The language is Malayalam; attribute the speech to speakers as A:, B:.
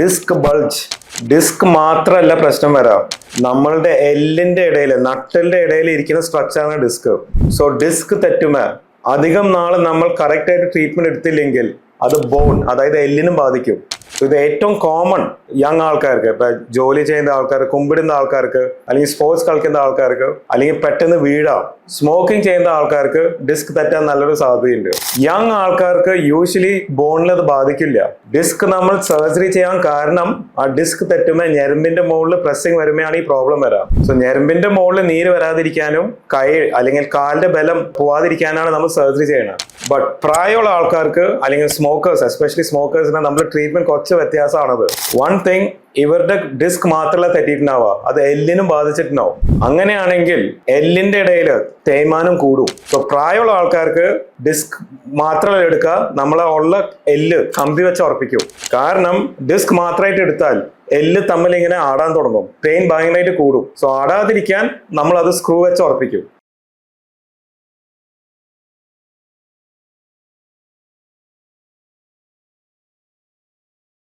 A: Disc bulge. ഡിസ്ക് മാത്രമല്ല പ്രശ്നം വരാം. നമ്മളുടെ എല്ലിന്റെ ഇടയിൽ നട്ടലിന്റെ ഇടയിൽ ഇരിക്കുന്ന സ്ട്രക്ചറാണ് ഡിസ്ക്. സോ ഡിസ്ക് തെറ്റുമേ. അധികം നാൾ നമ്മൾ കറക്റ്റ് ആയിട്ട് ട്രീറ്റ്മെന്റ് എടുത്തില്ലെങ്കിൽ അത് ബോൺ അതായത് എല്ലിനും ബാധിക്കും. ഇത് ഏറ്റവും കോമൺ യങ് ആൾക്കാർക്ക് ഇപ്പൊ ജോലി ചെയ്യുന്ന ആൾക്കാർ കുമ്പിടുന്ന ആൾക്കാർക്ക് അല്ലെങ്കിൽ സ്പോർട്സ് കളിക്കുന്ന ആൾക്കാർക്ക് അല്ലെങ്കിൽ പെട്ടെന്ന് വീഴാം സ്മോക്കിംഗ് ചെയ്യുന്ന ആൾക്കാർക്ക് ഡിസ്ക് തെറ്റാൻ നല്ലൊരു സാധ്യതയുണ്ട്. യങ് ആൾക്കാർക്ക് യൂഷ്വലി ബോണിൽ അത് ബാധിക്കില്ല. ഡിസ്ക് നമ്മൾ സർജറി ചെയ്യാൻ കാരണം ആ ഡിസ്ക് തെറ്റുമ്പോൾ ഞരമ്പിന്റെ മുകളിൽ പ്രസ്സിങ് വരുമ്പോഴാണ് ഈ പ്രോബ്ലം വരാം. സോ ഞരമ്പിന്റെ മുകളിൽ നീര് വരാതിരിക്കാനും കൈ അല്ലെങ്കിൽ കാലിന്റെ ബലം പോവാതിരിക്കാനാണ് നമ്മൾ സർജറി ചെയ്യണത് ബട്ട് പ്രായമുള്ള ആൾക്കാർക്ക് അല്ലെങ്കിൽ സ്മോക്കേഴ്സ് എസ്പെഷ്യലി സ്മോക്കേഴ്സിന് നമ്മൾ ട്രീറ്റ്മെന്റ് കുറച്ച് വ്യത്യാസമാണത്. വൺ തിങ് ഇവരുടെ ഡിസ്ക് മാത്രമല്ല തെറ്റിയിട്ടുണ്ടാവുക. അത് എല്ലിനും ബാധിച്ചിട്ടുണ്ടാവും. അങ്ങനെയാണെങ്കിൽ എല്ലിന്റെ ഇടയിൽ തേയ്മാനം കൂടും. സോ പ്രായമുള്ള ആൾക്കാർക്ക് ഡിസ്ക് മാത്രമല്ല എടുക്കുക നമ്മളെ ഉള്ള എല്ല് കമ്പി വെച്ച് ഉറപ്പിക്കും. കാരണം ഡിസ്ക് മാത്രമായിട്ട് എടുത്താൽ എല്ല് തമ്മിൽ ഇങ്ങനെ ആടാൻ തുടങ്ങും. പെയിൻ ഭയങ്കരമായിട്ട് കൂടും. സോ ആടാതിരിക്കാൻ നമ്മൾ അത് സ്ക്രൂ വെച്ച് ഉറപ്പിക്കും.